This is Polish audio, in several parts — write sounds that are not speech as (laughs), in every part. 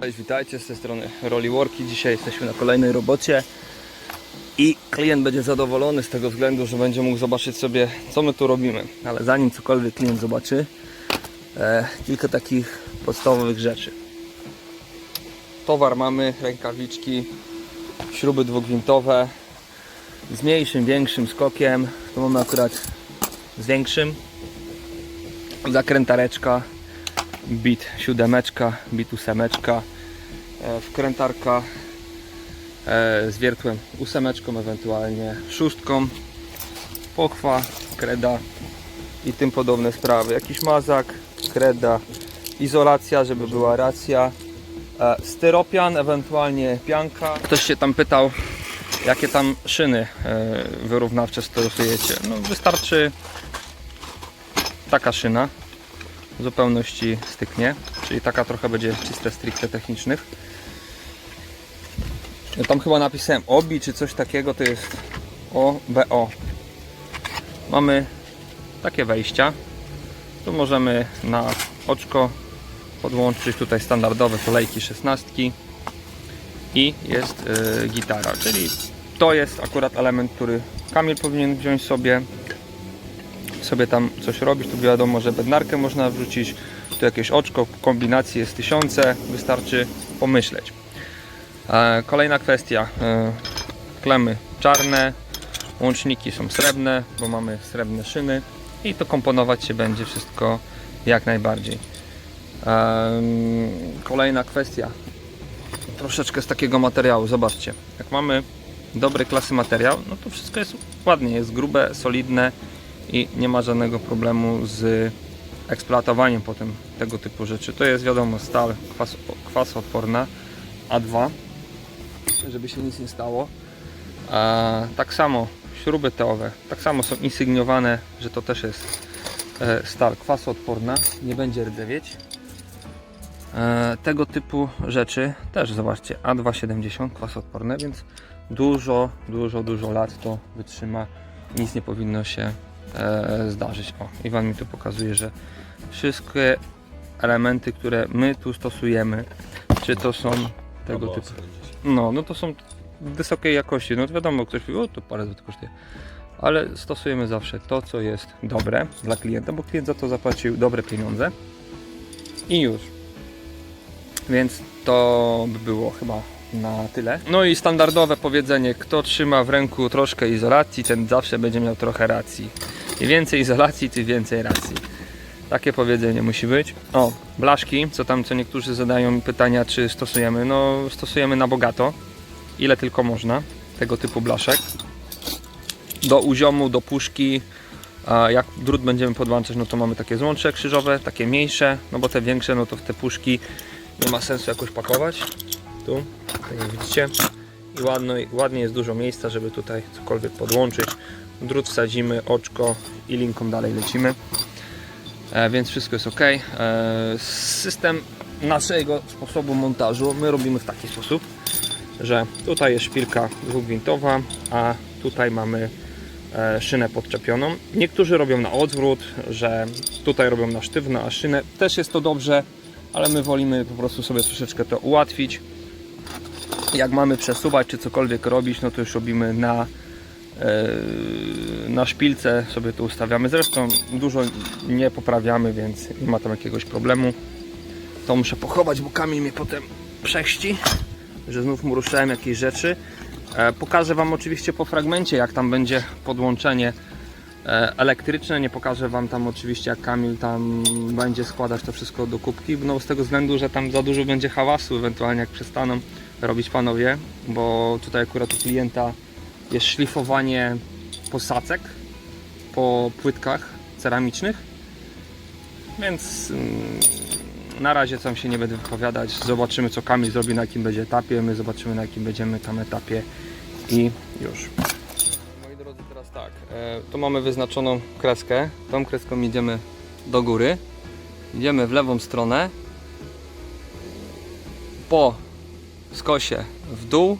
Cześć, witajcie z tej strony Rollyworki. Dzisiaj jesteśmy na kolejnej robocie i klient będzie zadowolony z tego względu, że będzie mógł zobaczyć sobie co my tu robimy. Ale zanim cokolwiek klient zobaczy, e, kilka takich podstawowych rzeczy. Towar mamy, rękawiczki, śruby dwugwintowe z mniejszym, większym skokiem. Tu mamy akurat z większym. Zakrętareczka, bit siódemeczka, bit ósemeczka, e, wkrętarka e, z wiertłem ósemeczką, ewentualnie szóstką, pochwa, kreda i tym podobne sprawy. Jakiś mazak, kreda, izolacja, żeby była racja, e, styropian, ewentualnie pianka. Ktoś się tam pytał, jakie tam szyny wyrównawcze stosujecie. No wystarczy taka szyna, w zupełności styknie, czyli taka trochę będzie czyste stricte technicznych. Ja tam chyba napisałem OBI czy coś takiego, to jest OBO. Mamy takie wejścia. Tu możemy na oczko podłączyć tutaj standardowe kolejki 16 i jest y, gitara, czyli to jest akurat element, który Kamil powinien wziąć sobie sobie tam coś robić, tu wiadomo, że bednarkę można wrzucić, tu jakieś oczko, kombinacji jest tysiące, wystarczy pomyśleć. E, Kolejna kwestia, e, klemy czarne, łączniki są srebrne, bo mamy srebrne szyny i to komponować się będzie wszystko jak najbardziej. Em, Kolejna kwestia, troszeczkę z takiego materiału, zobaczcie, jak mamy dobrej klasy materiał, no to wszystko jest ładnie, jest grube, solidne, i nie ma żadnego problemu z eksploatowaniem potem tego typu rzeczy. To jest wiadomo stal kwas, kwasoodporna A2, żeby się nic nie stało. A, tak samo śruby teowe, tak samo są insygnowane, że to też jest e, stal kwasoodporna, nie będzie rdzewieć. E, tego typu rzeczy też zobaczcie A270 kwasoodporne, więc dużo, dużo, dużo lat to wytrzyma. Nic nie powinno się e, zdarzyć. O, Iwan mi tu pokazuje, że wszystkie elementy, które my tu stosujemy, czy to są tego typu. No, no to są wysokiej jakości. No to wiadomo, ktoś mówi, o to parę złotych kosztuje. Ale stosujemy zawsze to, co jest dobre dla klienta, bo klient za to zapłacił dobre pieniądze. I już. Więc to by było chyba na tyle. No i standardowe powiedzenie, kto trzyma w ręku troszkę izolacji, ten zawsze będzie miał trochę racji. Im więcej izolacji, tym więcej racji. Takie powiedzenie musi być. O, blaszki, co tam, co niektórzy zadają pytania, czy stosujemy. No, stosujemy na bogato. Ile tylko można tego typu blaszek. Do uziomu, do puszki. Jak drut będziemy podłączać, no to mamy takie złącze krzyżowe, takie mniejsze, no bo te większe, no to w te puszki nie ma sensu jakoś pakować. Tu, tak jak widzicie. I ładno, ładnie jest dużo miejsca, żeby tutaj cokolwiek podłączyć. Drut wsadzimy, oczko i linką dalej lecimy. E, więc wszystko jest ok. E, system naszego sposobu montażu my robimy w taki sposób, że tutaj jest szpilka dwugwintowa, a tutaj mamy e, szynę podczepioną. Niektórzy robią na odwrót, że tutaj robią na sztywno, a szynę też jest to dobrze, ale my wolimy po prostu sobie troszeczkę to ułatwić. Jak mamy przesuwać czy cokolwiek robić, no to już robimy na na szpilce sobie to ustawiamy. Zresztą dużo nie poprawiamy, więc nie ma tam jakiegoś problemu. To muszę pochować, bo Kamil mnie potem przechści, że znów mu ruszałem jakieś rzeczy. E, Pokażę Wam oczywiście po fragmencie, jak tam będzie podłączenie e, elektryczne. Nie pokażę Wam tam oczywiście, jak Kamil tam będzie składać to wszystko do kubki, no z tego względu, że tam za dużo będzie hałasu, ewentualnie jak przestaną robić panowie, bo tutaj akurat u klienta jest szlifowanie posadzek po płytkach ceramicznych. Więc mm, na razie tam się nie będę wypowiadać. Zobaczymy co Kamil zrobi na jakim będzie etapie. My zobaczymy na jakim będziemy tam etapie i już. Moi drodzy, teraz tak. E, tu mamy wyznaczoną kreskę. Tą kreską idziemy do góry. Idziemy w lewą stronę. Po skosie w dół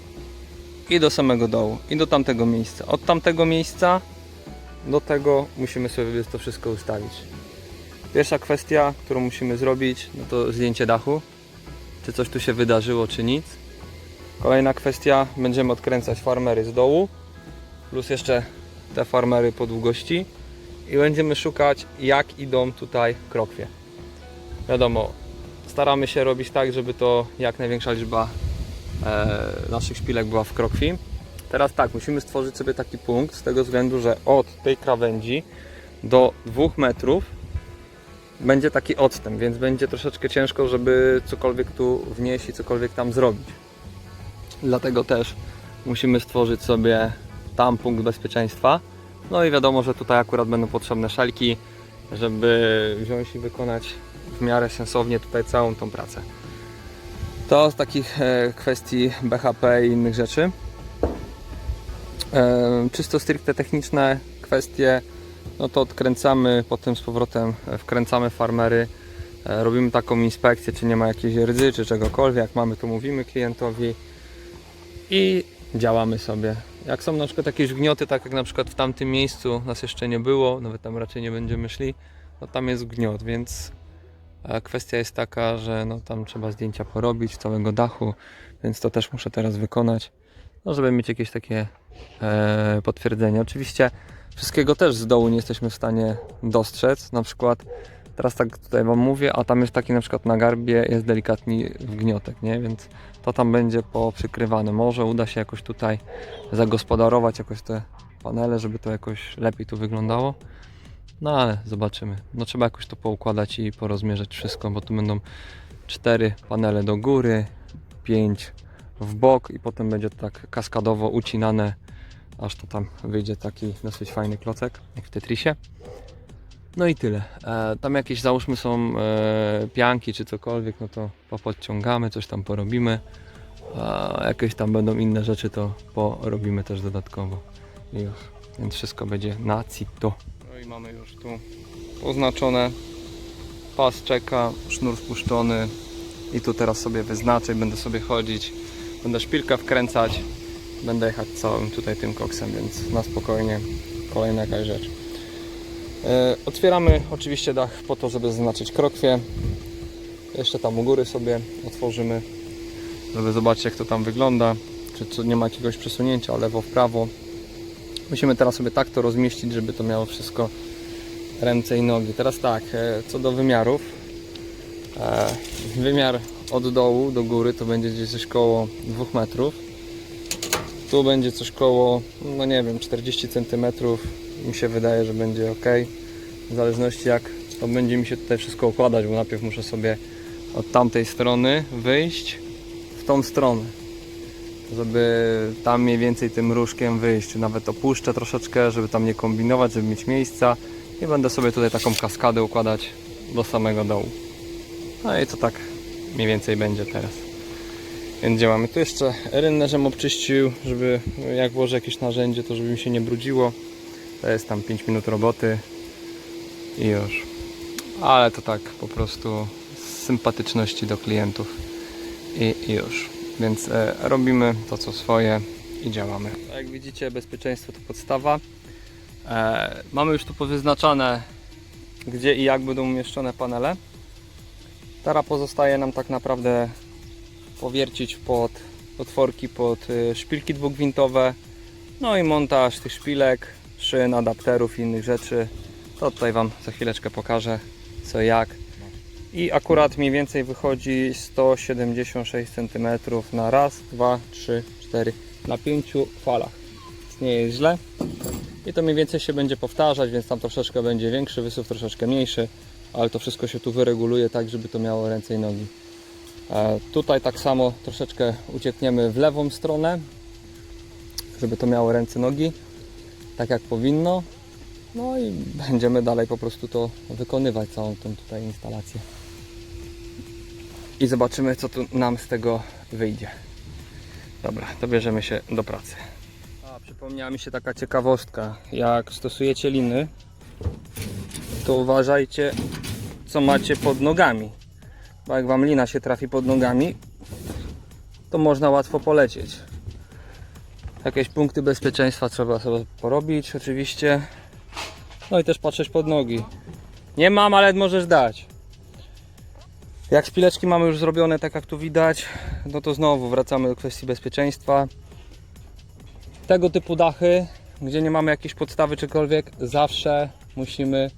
i do samego dołu i do tamtego miejsca. Od tamtego miejsca do tego musimy sobie to wszystko ustawić. Pierwsza kwestia, którą musimy zrobić, no to zdjęcie dachu. czy coś tu się wydarzyło, czy nic. Kolejna kwestia, będziemy odkręcać farmery z dołu, plus jeszcze te farmery po długości i będziemy szukać jak idą tutaj krokwie. Wiadomo, staramy się robić tak, żeby to jak największa liczba naszych szpilek była w krokwi. Teraz tak, musimy stworzyć sobie taki punkt z tego względu, że od tej krawędzi do 2 metrów będzie taki odstęp, więc będzie troszeczkę ciężko, żeby cokolwiek tu wnieść i cokolwiek tam zrobić. Dlatego też musimy stworzyć sobie tam punkt bezpieczeństwa. No i wiadomo, że tutaj akurat będą potrzebne szelki, żeby wziąć i wykonać w miarę sensownie tutaj całą tą pracę. To z takich e, kwestii BHP i innych rzeczy. E, czysto stricte techniczne kwestie, no to odkręcamy, potem z powrotem wkręcamy farmery, e, robimy taką inspekcję, czy nie ma jakiejś rdzy, czy czegokolwiek, jak mamy to mówimy klientowi i działamy sobie. Jak są na przykład jakieś gnioty, tak jak na przykład w tamtym miejscu nas jeszcze nie było, nawet tam raczej nie będziemy szli, no tam jest gniot, więc kwestia jest taka, że no tam trzeba zdjęcia porobić całego dachu, więc to też muszę teraz wykonać, no żeby mieć jakieś takie e, potwierdzenie. Oczywiście wszystkiego też z dołu nie jesteśmy w stanie dostrzec, na przykład teraz tak tutaj Wam mówię, a tam jest taki na przykład na garbie jest delikatny wgniotek, nie? Więc to tam będzie poprzykrywane. Może uda się jakoś tutaj zagospodarować jakoś te panele, żeby to jakoś lepiej tu wyglądało. No ale zobaczymy. No trzeba jakoś to poukładać i porozmierzać wszystko, bo tu będą cztery panele do góry, pięć w bok i potem będzie to tak kaskadowo ucinane, aż to tam wyjdzie taki dosyć fajny klocek, jak w Tetrisie. No i tyle. E, tam jakieś załóżmy są e, pianki czy cokolwiek, no to popodciągamy, coś tam porobimy. A jakieś tam będą inne rzeczy, to porobimy też dodatkowo. I już. Więc wszystko będzie na cito. Mamy już tu oznaczone. Pas czeka, sznur spuszczony. I tu teraz sobie wyznaczę, będę sobie chodzić. Będę szpilkę wkręcać. Będę jechać całym tutaj tym koksem, więc na spokojnie. Kolejna jakaś rzecz. E, Otwieramy oczywiście dach po to, żeby zaznaczyć krokwie. Jeszcze tam u góry sobie otworzymy, żeby zobaczyć jak to tam wygląda. Czy, czy nie ma jakiegoś przesunięcia lewo w prawo. Musimy teraz sobie tak to rozmieścić, żeby to miało wszystko ręce i nogi. Teraz tak, e, co do wymiarów. E, Wymiar od dołu do góry to będzie gdzieś coś koło 2 metrów. Tu będzie coś koło, no nie wiem, 40 cm. Mi się wydaje, że będzie ok. W zależności jak to będzie mi się tutaj wszystko układać, bo najpierw muszę sobie od tamtej strony wyjść w tą stronę. Żeby tam mniej więcej tym różkiem wyjść, nawet opuszczę troszeczkę, żeby tam nie kombinować, żeby mieć miejsca i będę sobie tutaj taką kaskadę układać do samego dołu. No i to tak mniej więcej będzie teraz. Więc działamy. Tu jeszcze rynnę, żem obczyścił, żeby jak włożę jakieś narzędzie, to żeby mi się nie brudziło. To jest tam 5 minut roboty i już. Ale to tak po prostu z sympatyczności do klientów i już. Więc e, robimy to co swoje i działamy. Tak Jak widzicie bezpieczeństwo to podstawa. E, mamy już tu powyznaczane gdzie i jak będą umieszczone panele. Teraz pozostaje nam tak naprawdę powiercić pod otworki pod y, szpilki dwugwintowe, no i montaż tych szpilek, szyn, adapterów i innych rzeczy. To tutaj Wam za chwileczkę pokażę co jak. I akurat mniej więcej wychodzi 176 cm na raz, dwa, trzy, cztery, na pięciu falach. Nie jest źle. I to mniej więcej się będzie powtarzać, więc tam troszeczkę będzie większy wysuw, troszeczkę mniejszy, ale to wszystko się tu wyreguluje tak, żeby to miało ręce i nogi. E, Tutaj tak samo troszeczkę uciekniemy w lewą stronę, żeby to miało ręce, nogi, tak jak powinno. No i będziemy dalej po prostu to wykonywać, całą tą tutaj instalację. I zobaczymy, co tu nam z tego wyjdzie. Dobra, to bierzemy się do pracy. A, przypomniała mi się taka ciekawostka. Jak stosujecie liny, to uważajcie, co macie pod nogami bo jak Wam lina się trafi pod nogami, to można łatwo polecieć. Jakieś punkty bezpieczeństwa trzeba sobie porobić oczywiście. No i też patrzeć pod nogi. Nie mam, ale możesz dać. Jak szpileczki mamy już zrobione, tak jak tu widać, no to znowu wracamy do kwestii bezpieczeństwa. Tego typu dachy, gdzie nie mamy jakiejś podstawy czykolwiek, zawsze musimy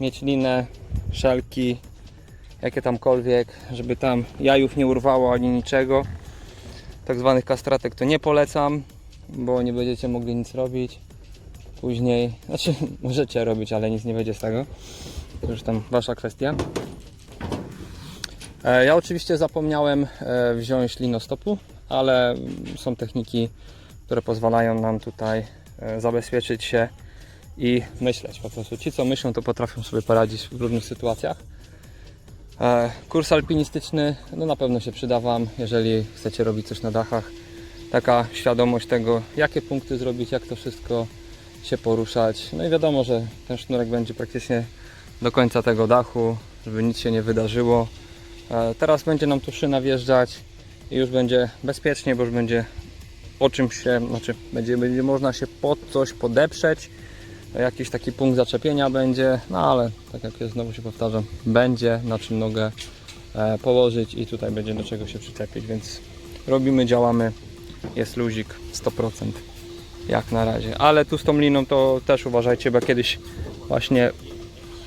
mieć linę, szelki, jakie tamkolwiek, żeby tam jajów nie urwało ani niczego. Tak zwanych kastratek to nie polecam, bo nie będziecie mogli nic robić. Później, znaczy (laughs) możecie robić, ale nic nie będzie z tego. To już tam wasza kwestia. E, Ja oczywiście zapomniałem e, wziąć linostopu, ale są techniki, które pozwalają nam tutaj e, zabezpieczyć się i myśleć po prostu. Ci co myślą to potrafią sobie poradzić w różnych sytuacjach. Kurs alpinistyczny no na pewno się przyda Wam, jeżeli chcecie robić coś na dachach. Taka świadomość tego, jakie punkty zrobić, jak to wszystko się poruszać. No i wiadomo, że ten sznurek będzie praktycznie do końca tego dachu, żeby nic się nie wydarzyło. E, Teraz będzie nam tu szyna wjeżdżać i już będzie bezpiecznie, bo już będzie o czymś się, znaczy będzie, będzie można się pod coś podeprzeć. Jakiś taki punkt zaczepienia będzie, no ale tak jak ja znowu się powtarzam, będzie na czym nogę e, położyć i tutaj będzie do czego się przyczepić, więc robimy, działamy, jest luzik 100% jak na razie. Ale tu z tą liną to też uważajcie, bo kiedyś właśnie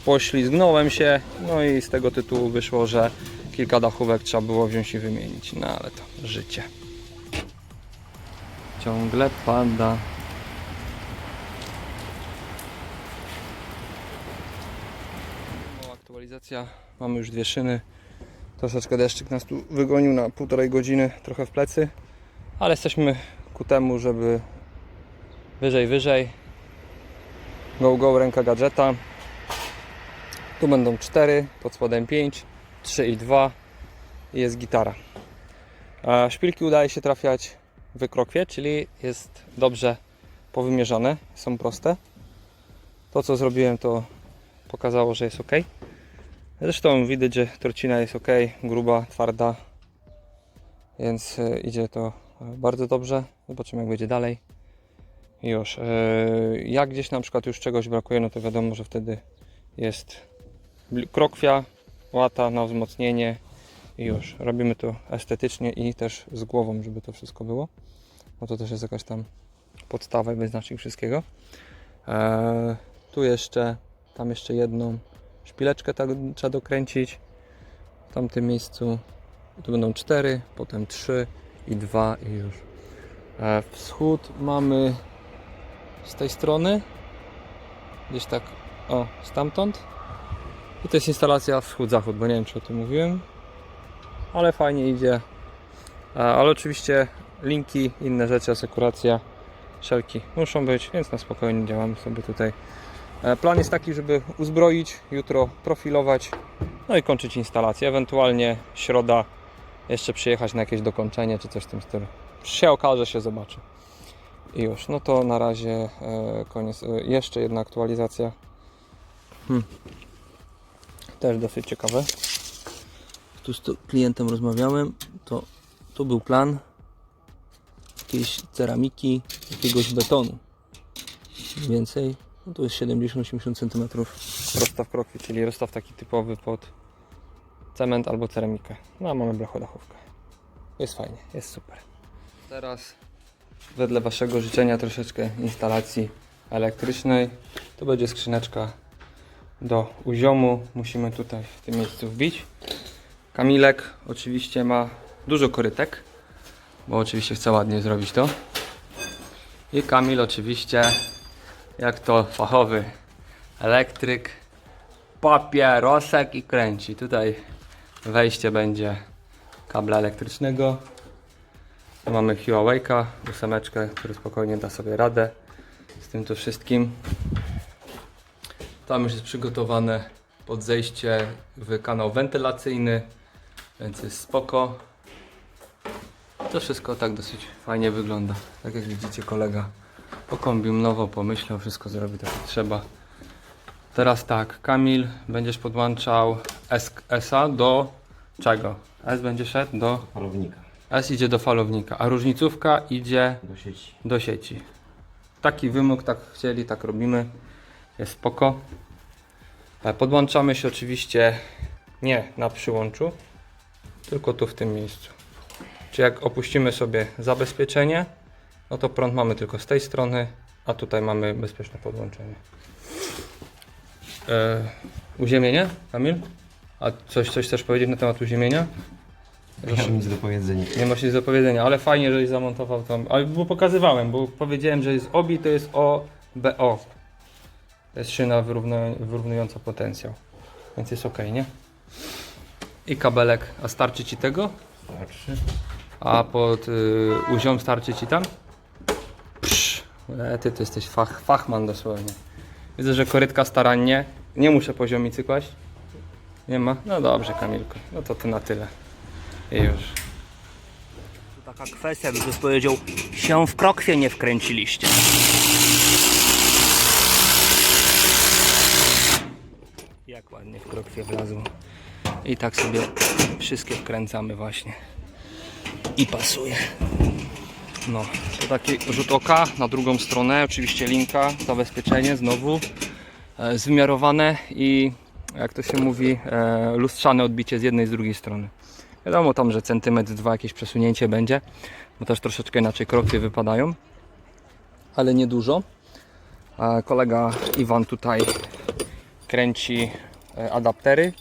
poślizgnąłem się, no i z tego tytułu wyszło, że kilka dachówek trzeba było wziąć i wymienić, no ale to życie. Ciągle pada. Aktualizacja, mamy już dwie szyny. Troszeczkę deszczyk nas tu wygonił na półtorej godziny, trochę w plecy, ale jesteśmy ku temu, żeby wyżej, wyżej. Go, go, ręka gadżeta. Tu będą 4, pod spodem 5, 3 i 2 i jest gitara. Szpilki udaje się trafiać w krokwie, czyli jest dobrze powymierzone, są proste. To co zrobiłem to pokazało, że jest ok. Zresztą widać, że torcina jest ok, gruba, twarda, więc e, idzie to e, bardzo dobrze. Zobaczymy jak będzie dalej. Już. e, Jak gdzieś na przykład już czegoś brakuje, no to wiadomo, że wtedy jest krokwia, łata na wzmocnienie i już. Robimy to estetycznie i też z głową, żeby to wszystko było. Bo to też jest jakaś tam podstawa i wyznacznik wszystkiego. Eee, tu jeszcze, tam jeszcze jedną szpileczkę tak trzeba dokręcić. W tamtym miejscu tu będą cztery, potem trzy i dwa i już. Eee, wschód mamy z tej strony. Gdzieś tak, o, stamtąd. I to jest instalacja wschód-zachód, bo nie wiem czy o tym mówiłem. Ale fajnie idzie. Ale oczywiście linki, inne rzeczy, asekuracja, szelki muszą być, więc na spokojnie działamy sobie tutaj. E, Plan jest taki, żeby uzbroić, jutro profilować, no i kończyć instalację. Ewentualnie środa jeszcze przyjechać na jakieś dokończenie czy coś w tym stylu. Się okaże, się zobaczy. I już, no to na razie e, koniec. E, jeszcze jedna aktualizacja. Hmm. Też dosyć ciekawe. Tu z to- klientem rozmawiałem, to tu był plan jakiejś ceramiki, jakiegoś betonu. Więcej, no to jest 70-80 cm rozstaw krokwi, czyli rozstaw taki typowy pod cement albo ceramikę. No a mamy blechodachówkę. Jest fajnie, jest super. Teraz wedle Waszego życzenia troszeczkę instalacji elektrycznej. To będzie skrzyneczka do uziomu. Musimy tutaj w tym miejscu wbić. Kamilek oczywiście ma dużo korytek, bo oczywiście chce ładnie zrobić to. I Kamil oczywiście, jak to fachowy elektryk, papierosek i kręci. Tutaj wejście będzie kabla elektrycznego. Tu mamy Huawei'a, ósemeczkę, który spokojnie da sobie radę z tym to wszystkim. Tam już jest przygotowane pod zejście w kanał wentylacyjny, więc jest spoko. To wszystko tak dosyć fajnie wygląda. Tak jak widzicie kolega pokombinował, pomyślał, wszystko zrobi tak jak trzeba. Teraz tak, Kamil, będziesz podłączał S- S-a do czego? S będzie szedł do... Falownika S idzie do falownika, a różnicówka idzie do sieci. do sieci. Taki wymóg, tak chcieli, tak robimy. Jest spoko. E, Podłączamy się oczywiście nie na przyłączu, tylko tu w tym miejscu. Czy jak opuścimy sobie zabezpieczenie, no to prąd mamy tylko z tej strony, a tutaj mamy bezpieczne podłączenie. E, uziemienie, Kamil? A coś, coś chcesz powiedzieć na temat uziemienia? Nie mam nic do powiedzenia. Nie masz nic do powiedzenia, ale fajnie, żeś zamontował to. Ale bo pokazywałem, bo powiedziałem, że jest OBI, to jest OBO. To jest szyna wyrównu- wyrównująca potencjał. Więc jest ok, nie? I kabelek, a starczy ci tego? Starszy. A pod y, uziom starczy ci tam? Psz, e, ty to jesteś fach, fachman dosłownie. Widzę, że korytka starannie. Nie muszę poziomicy kłaść. Nie ma? No dobrze, Kamilko. No to to na tyle. I już. Taka kwestia, bym powiedział, się w krokwie nie wkręciliście. Jak ładnie w krokwie wlazło. I tak sobie wszystkie wkręcamy właśnie. I pasuje. No, to taki rzut oka na drugą stronę, oczywiście linka, zabezpieczenie znowu, e, zwymiarowane i jak to się mówi, e, lustrzane odbicie z jednej i z drugiej strony. Wiadomo tam, że centymetr, dwa jakieś przesunięcie będzie, bo też troszeczkę inaczej krokwie wypadają, ale niedużo. E, kolega Iwan tutaj kręci adaptery.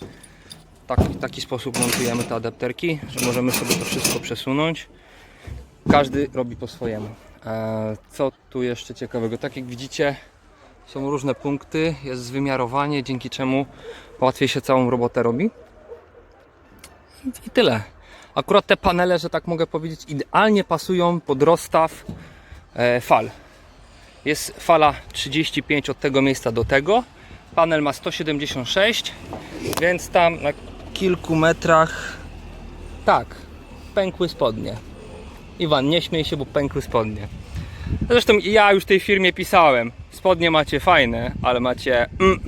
Tak, w taki sposób montujemy te adapterki, że możemy sobie to wszystko przesunąć każdy robi po swojemu. E, Co tu jeszcze ciekawego? Tak jak widzicie, są różne punkty, jest wymiarowanie, dzięki czemu łatwiej się całą robotę robi. I tyle. Akurat te panele, że tak mogę powiedzieć, idealnie pasują pod rozstaw e, fal. Jest fala 35 od tego miejsca do tego. Panel ma 176, więc tam na kilku metrach tak, pękły spodnie. Iwan, nie śmiej się, bo pękły spodnie. Zresztą ja już tej firmie pisałem. Spodnie macie fajne, ale macie mm,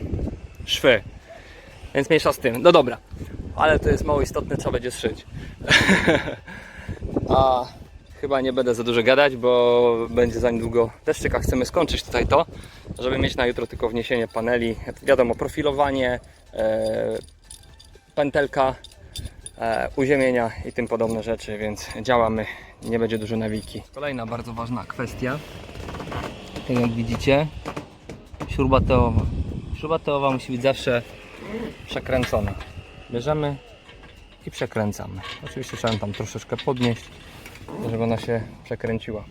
szwy. Więc mniejsza z tym. No dobra, ale to jest mało istotne, trzeba będzie szyć. (laughs) A chyba nie będę za dużo gadać, bo będzie za niedługo deszczyk, a chcemy skończyć tutaj to, żeby mieć na jutro tylko wniesienie paneli. Wiadomo, profilowanie, e, pętelka, e, uziemienia i tym podobne rzeczy, więc działamy, nie będzie dużo nawiki. Kolejna bardzo ważna kwestia, tak jak widzicie, śruba teowa. Śruba teowa musi być zawsze przekręcona. Bierzemy i przekręcamy. Oczywiście trzeba tam troszeczkę podnieść, żeby ona się przekręciła.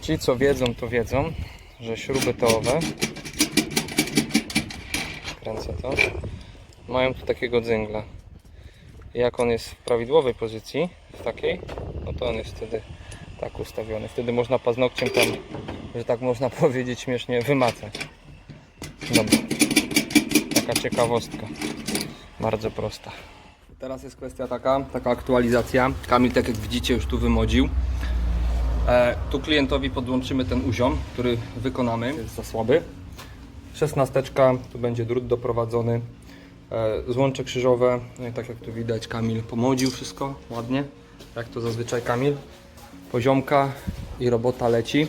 Ci co wiedzą, to wiedzą, że śruby teowe kręcę to mają tu takiego dzęgla jak on jest w prawidłowej pozycji, w takiej, no to on jest wtedy tak ustawiony. Wtedy można paznokciem tam, że tak można (laughs) powiedzieć, śmiesznie wymacać. Dobra. Taka ciekawostka. Bardzo prosta. Teraz jest kwestia taka, taka aktualizacja. Kamil, tak jak widzicie, już tu wymodził. E, tu klientowi podłączymy ten uziom, który wykonamy. Jest za słaby. Szesnasteczka, tu będzie drut doprowadzony. E, Złącze krzyżowe, no i tak jak tu widać Kamil pomodził wszystko ładnie, jak to zazwyczaj Kamil. Poziomka i robota leci.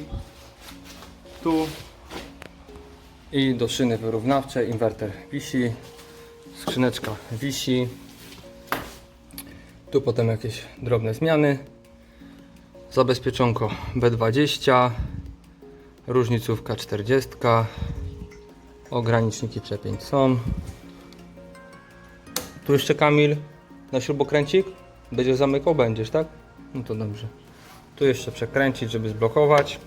Tu i do szyny wyrównawczej inwerter wisi, skrzyneczka wisi. Tu potem jakieś drobne zmiany. Zabezpieczonko B20, różnicówka 40, ograniczniki przepięć są. Tu jeszcze Kamil na śrubokręcik. Będziesz zamykał? Będziesz, tak? No to dobrze. Tu jeszcze przekręcić, żeby zblokować.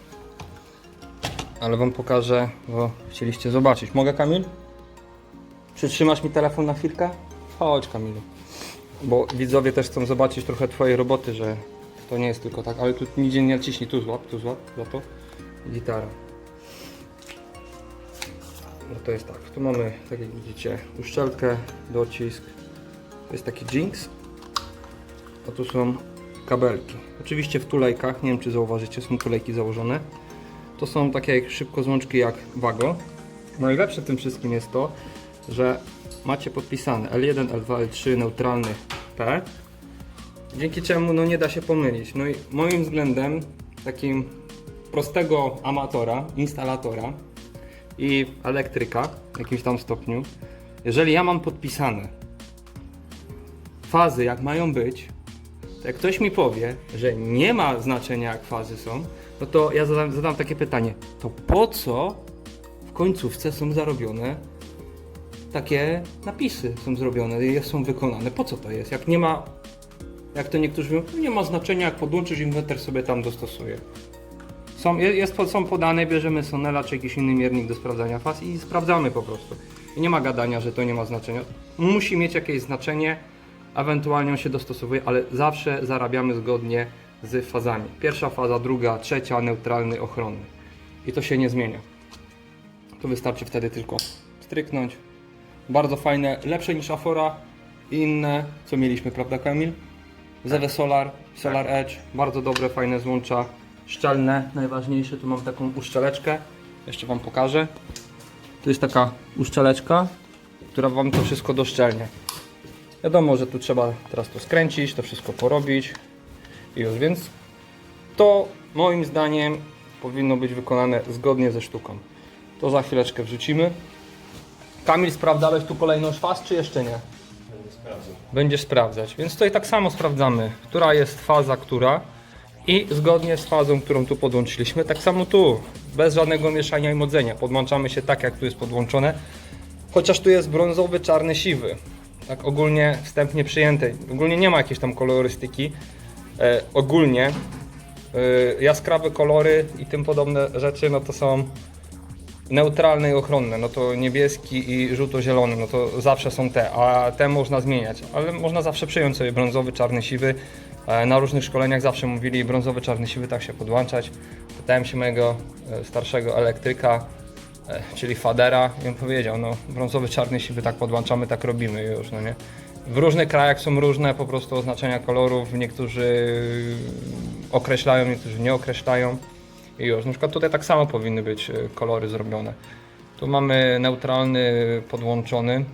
Ale Wam pokażę, bo chcieliście zobaczyć. Mogę Kamil? Przytrzymasz mi telefon na chwilkę? Chodź Kamilu. Bo widzowie też chcą zobaczyć trochę Twojej roboty, że to nie jest tylko tak, ale tu nigdzie nie naciśnij, tu złap, tu złap, za to. Gitara. No to jest tak, tu mamy, tak jak widzicie, uszczelkę, docisk, to jest taki jinx, a tu są kabelki. Oczywiście w tulejkach, nie wiem czy zauważycie, są tulejki założone. To są takie szybko złączki jak Wago. Najlepsze w tym wszystkim jest to, że macie podpisane L1, L2, L3, neutralny P. Dzięki czemu no, nie da się pomylić. No i moim względem takim prostego amatora, instalatora i elektryka w jakimś tam stopniu, jeżeli ja mam podpisane fazy jak mają być, to jak ktoś mi powie, że nie ma znaczenia jak fazy są, no to ja zadam, zadam takie pytanie, to po co w końcówce są zarobione takie napisy, są zrobione, są wykonane, po co to jest? Jak nie ma, jak to niektórzy mówią, nie ma znaczenia, jak podłączysz inwerter sobie tam dostosuje. Są, je- jest, są podane, bierzemy Sonela czy jakiś inny miernik do sprawdzania faz i sprawdzamy po prostu. I nie ma gadania, że to nie ma znaczenia. Musi mieć jakieś znaczenie, ewentualnie on się dostosowuje, ale zawsze zarabiamy zgodnie z fazami. Pierwsza faza, druga, trzecia, neutralny, ochronny. I to się nie zmienia. To wystarczy wtedy tylko stryknąć. Bardzo fajne, lepsze niż Afora i inne, co mieliśmy, prawda Kamil? Zewe Solar, Solar Edge, bardzo dobre, fajne złącza, szczelne, najważniejsze, tu mam taką uszczeleczkę, jeszcze Wam pokażę. To jest taka uszczeleczka, która Wam to wszystko doszczelnie. Wiadomo, że tu trzeba teraz to skręcić, to wszystko porobić i już, więc to moim zdaniem powinno być wykonane zgodnie ze sztuką. To za chwileczkę wrzucimy. Kamil, sprawdzałeś tu kolejną faz, czy jeszcze nie? Będziesz sprawdzać, więc tutaj tak samo sprawdzamy, która jest faza, która i zgodnie z fazą, którą tu podłączyliśmy, tak samo tu, bez żadnego mieszania i modzenia, podłączamy się tak, jak tu jest podłączone, chociaż tu jest brązowy, czarny, siwy, tak ogólnie wstępnie przyjęte, ogólnie nie ma jakiejś tam kolorystyki, e, ogólnie. E, jaskrawe kolory i tym podobne rzeczy, no to są neutralne i ochronne, no to niebieski i żółto-zielony, no to zawsze są te, a te można zmieniać, ale można zawsze przyjąć sobie brązowy, czarny, siwy. E, Na różnych szkoleniach zawsze mówili brązowy, czarny, siwy, tak się podłączać. Pytałem się mojego e, starszego elektryka, e, czyli Fadera i on powiedział, no brązowy, czarny, siwy, tak podłączamy, tak robimy już, no nie. W różnych krajach są różne po prostu oznaczenia kolorów, niektórzy określają, niektórzy nie określają. I już, na przykład tutaj tak samo powinny być e, kolory zrobione. Tu mamy neutralny podłączony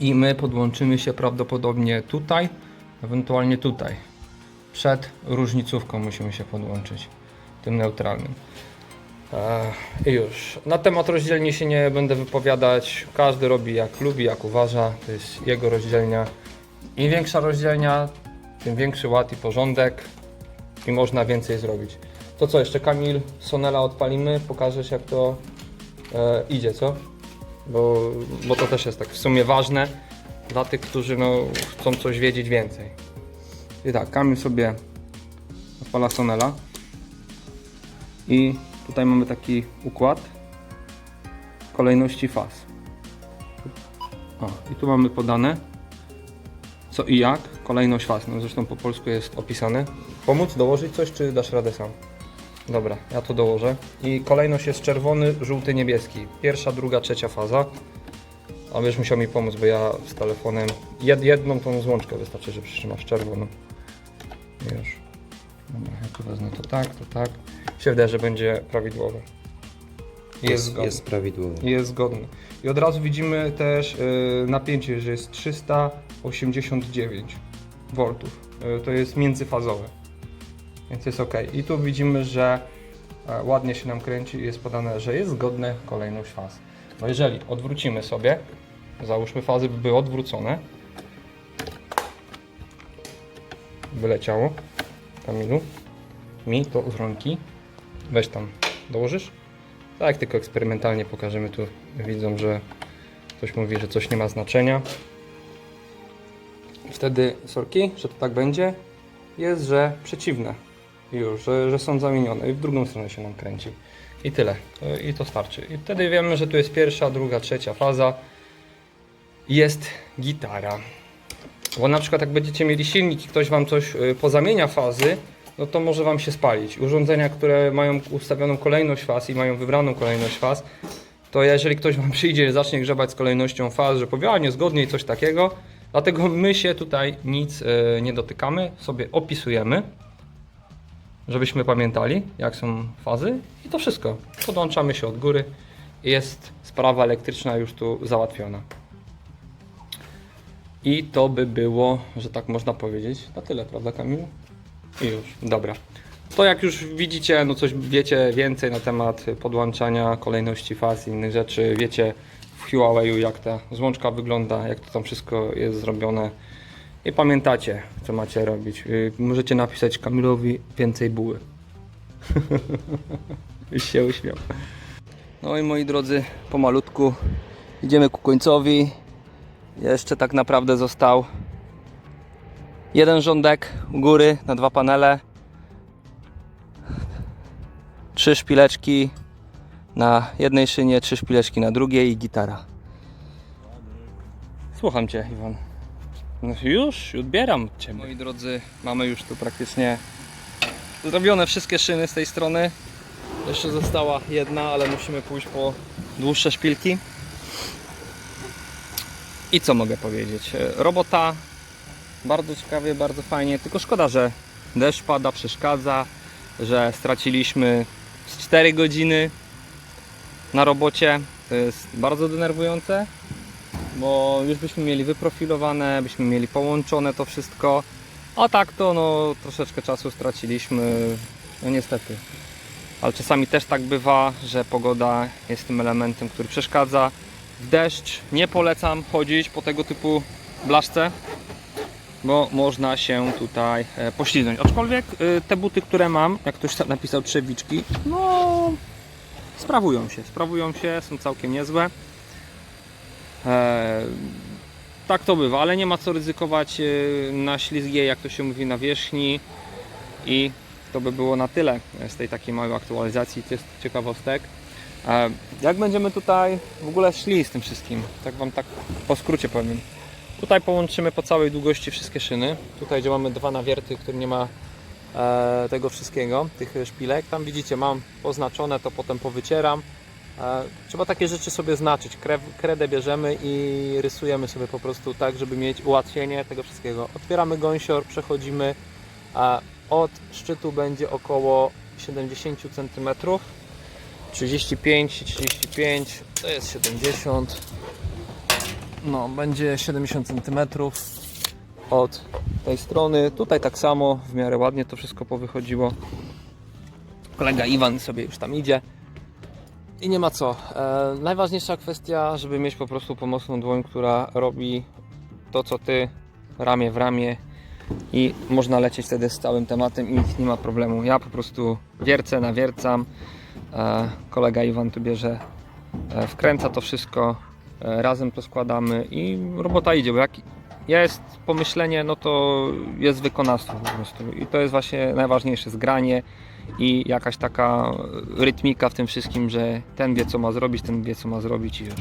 i my podłączymy się prawdopodobnie tutaj, ewentualnie tutaj. Przed różnicówką musimy się podłączyć, tym neutralnym. E, I już. Na temat rozdzielni się nie będę wypowiadać. Każdy robi jak lubi, jak uważa. To jest jego rozdzielnia. Im większa rozdzielnia, tym większy ład i porządek i można więcej zrobić. To co, jeszcze Kamil, Sonela odpalimy, pokażesz jak to e, idzie, co? Bo, bo to też jest tak w sumie ważne dla tych, którzy no, chcą coś wiedzieć więcej. I tak, Kamil sobie odpala Sonela i tutaj mamy taki układ kolejności faz. O, i tu mamy podane co i jak, kolejność faz. No zresztą po polsku jest opisane. Pomóc dołożyć coś, czy dasz radę sam? Dobra, ja to dołożę. I kolejność jest czerwony, żółty, niebieski. Pierwsza, druga, trzecia faza. A będziesz musiał mi pomóc, bo ja z telefonem jed, jedną tą złączkę wystarczy, że przytrzymasz czerwoną. Już. Dobra, ja tu wezmę to tak, to tak. Się wydaje, że będzie prawidłowe. Jest, Jest, prawidłowo. Jest zgodny. I od razu widzimy też y, napięcie, że jest 389 V. Y, to jest międzyfazowe. Więc jest ok. I tu widzimy, że e, ładnie się nam kręci i jest podane, że jest zgodne kolejność faz. No jeżeli odwrócimy sobie, załóżmy fazy by były odwrócone. Wyleciało. Kamilu. Mi to z rąki. Weź tam, dołożysz? Tak, tylko eksperymentalnie pokażemy tu widzom, że ktoś mówi, że coś nie ma znaczenia. Wtedy sorki, że to tak będzie, jest, że przeciwne. Już, że, że są zamienione i w drugą stronę się nam kręci. I tyle. I to starczy. I wtedy wiemy, że tu jest pierwsza, druga, trzecia faza. Jest gitara. Bo na przykład jak będziecie mieli silnik i ktoś Wam coś y, pozamienia fazy, no to może Wam się spalić. Urządzenia, które mają ustawioną kolejność faz i mają wybraną kolejność faz, to jeżeli ktoś Wam (laughs) przyjdzie i zacznie grzebać z kolejnością faz, że powie, a niezgodnie i coś takiego, dlatego my się tutaj nic y, nie dotykamy, sobie opisujemy, żebyśmy pamiętali, jak są fazy i to wszystko. Podłączamy się od góry i jest sprawa elektryczna już tu załatwiona. I to by było, że tak można powiedzieć, na tyle, prawda Kamilu? I już, dobra. To jak już widzicie, no coś wiecie więcej na temat podłączania kolejności faz i innych rzeczy, wiecie w Huawei'u jak ta złączka wygląda, jak to tam wszystko jest zrobione I pamiętacie, co macie robić. Y, Możecie napisać Kamilowi więcej buły. (laughs) Już się uśmiał. No i moi drodzy, pomalutku idziemy ku końcowi. Jeszcze tak naprawdę został jeden rządek u góry na dwa panele. Trzy szpileczki na jednej szynie, trzy szpileczki na drugiej i gitara. Słucham Cię, Iwan. No już, odbieram Cię. Moi drodzy, mamy już tu praktycznie zrobione wszystkie szyny z tej strony. Jeszcze została jedna, ale musimy pójść po dłuższe szpilki. I co mogę powiedzieć? Robota bardzo ciekawie, bardzo fajnie, tylko szkoda, że deszcz pada, przeszkadza, że straciliśmy z 4 godziny na robocie. To jest bardzo denerwujące, bo już byśmy mieli wyprofilowane, byśmy mieli połączone to wszystko, a tak to no troszeczkę czasu straciliśmy, no niestety. Ale czasami też tak bywa, że pogoda jest tym elementem, który przeszkadza. W deszcz nie polecam chodzić po tego typu blaszce, bo można się tutaj e, poślizgnąć. Aczkolwiek e, te buty, które mam, jak ktoś tam napisał trzewiczki, no sprawują się, sprawują się, są całkiem niezłe. E, tak to bywa, ale nie ma co ryzykować e, na ślizgie, jak to się mówi, na wierzchni i to by było na tyle z tej takiej małej aktualizacji, to jest ciekawostek. E, Jak będziemy tutaj w ogóle szli z tym wszystkim, tak Wam tak po skrócie powiem. Tutaj połączymy po całej długości wszystkie szyny. Tutaj gdzie mamy dwa nawierty, które nie ma tego wszystkiego, tych szpilek. Tam widzicie, mam poznaczone, to potem powycieram. Trzeba takie rzeczy sobie znaczyć. Kredę bierzemy i rysujemy sobie po prostu tak, żeby mieć ułatwienie tego wszystkiego. Otwieramy gąsior, przechodzimy. Od szczytu będzie około 70 cm. 35 i 35 to jest 70 no będzie 70 cm od tej strony tutaj tak samo w miarę ładnie to wszystko powychodziło kolega Iwan sobie już tam idzie i nie ma co. E, najważniejsza kwestia żeby mieć po prostu pomocną dłoń która robi to co ty ramię w ramię i można lecieć wtedy z całym tematem i nie ma problemu. Ja po prostu wiercę nawiercam. E, kolega Iwan tu bierze, e, wkręca to wszystko, e, razem to składamy i robota idzie, bo jak jest pomyślenie, no to jest wykonawstwo po prostu. I to jest właśnie najważniejsze, zgranie i jakaś taka rytmika w tym wszystkim, że ten wie co ma zrobić, ten wie co ma zrobić i już.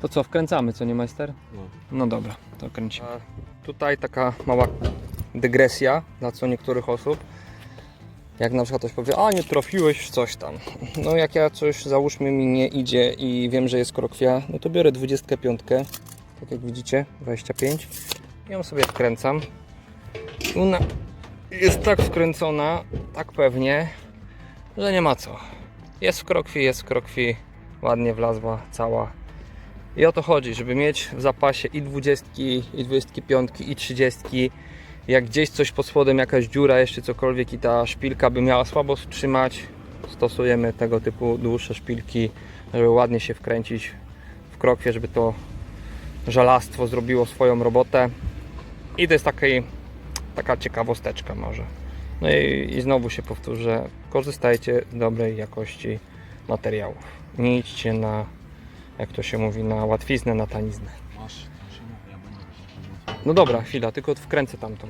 To co, wkręcamy, co nie majster? No. No dobra, to kręcimy. Tutaj taka mała dygresja dla co niektórych osób. Jak na przykład ktoś powie, a nie trafiłeś w coś tam. No jak ja coś załóżmy mi nie idzie i wiem, że jest krokwia, no to biorę 25, tak jak widzicie, 25. I ją sobie wkręcam. I Ona jest tak wkręcona, tak pewnie, że nie ma co. Jest w krokwi, jest w krokwi, ładnie wlazła cała. I o to chodzi, żeby mieć w zapasie i 20, i 25, i 30 jak gdzieś coś pod spodem, jakaś dziura, jeszcze cokolwiek i ta szpilka by miała słabo trzymać, stosujemy tego typu dłuższe szpilki, żeby ładnie się wkręcić w krokwie, żeby to żelastwo zrobiło swoją robotę. I to jest taki, taka ciekawosteczka może. No i, i znowu się powtórzę, korzystajcie z dobrej jakości materiałów. Nie idźcie na, jak to się mówi, na łatwiznę, na taniznę. No dobra, chwila, tylko wkręcę tamtą.